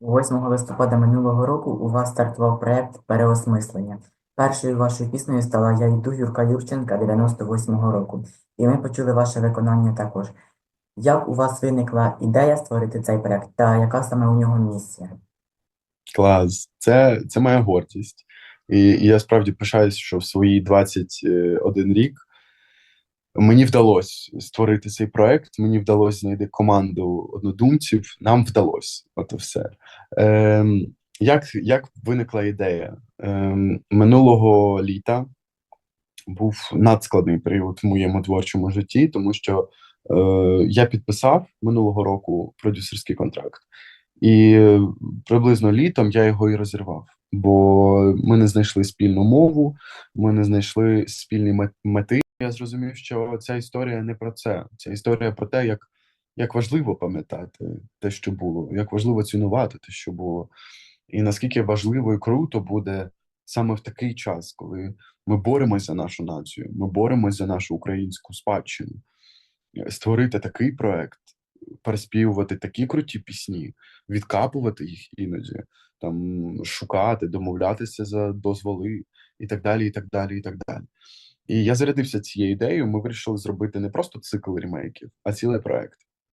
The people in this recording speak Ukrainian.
8 листопада минулого року у вас стартував проект переосмислення. Першою вашою піснею стала Я йду Юрка Юрченка 98-го року, і ми почули ваше виконання також. Як у вас виникла ідея створити цей проект та яка саме у нього місія? Клас, це, це моя гордість. І, і я справді пишаюсь, що в свої 21 рік мені вдалося створити цей проект, мені вдалося знайти команду однодумців, нам вдалося. От все. Ем, як, як виникла ідея? Ем, минулого літа був надскладний період в моєму творчому житті, тому що е, я підписав минулого року продюсерський контракт. І приблизно літом я його і розірвав, бо ми не знайшли спільну мову, ми не знайшли спільні мети. Я зрозумів, що ця історія не про це. Ця історія про те, як, як важливо пам'ятати те, що було, як важливо цінувати те, що було, і наскільки важливо і круто буде саме в такий час, коли ми боремося за нашу націю, ми боремося за нашу українську спадщину, створити такий проект, переспівувати такі круті пісні, відкапувати їх іноді, там шукати, домовлятися за дозволи і так далі, і так далі, і так далі. І я зарядився цією ідеєю. Ми вирішили зробити не просто цикл ремейків, а цілий проект.